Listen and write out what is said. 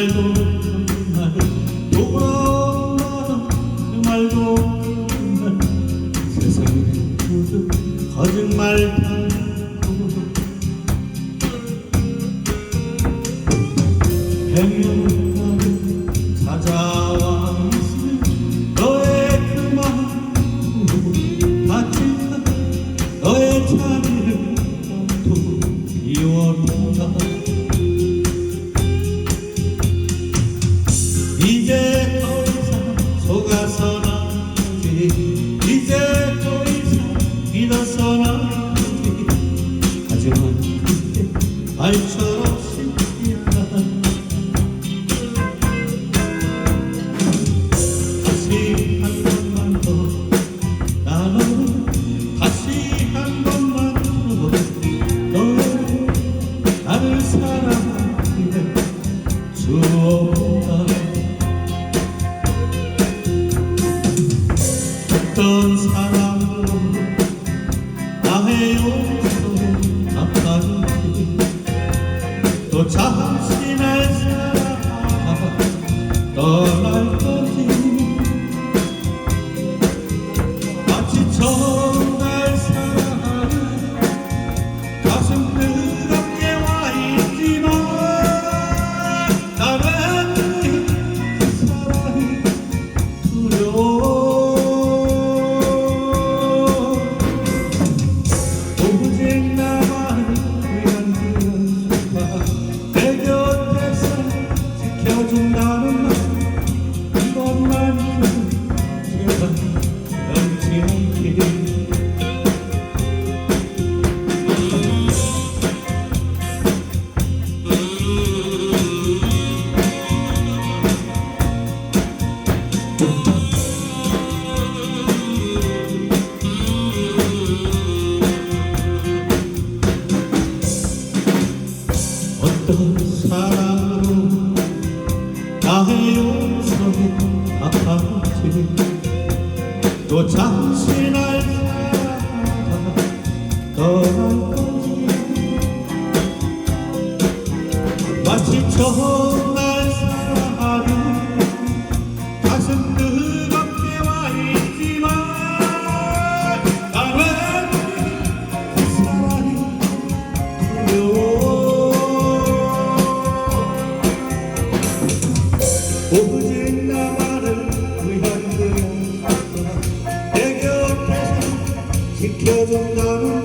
말도 그 말, 욕하던 거짓말 탐구 행운을 찾아 말처럼 쉽지않아 다시 한 번만 더 나는 다시 한 번만 더 너의 나를 사랑하기를 주옵다 어떤 사랑으로 나의 용 떠날 거지 마치 처음 날 사랑하는 가슴 뜨겁게 와 있지만 나는 그 사랑이 두려워. 오직 나만을 위한 그 순간 내 곁에서 지켜준다 어떤 사랑으로 나의 용서에 아파지 또 잠시 날 사랑하다 떠날 거지 마치 처음 나만을 위한 그 내 곁에서 지켜준다는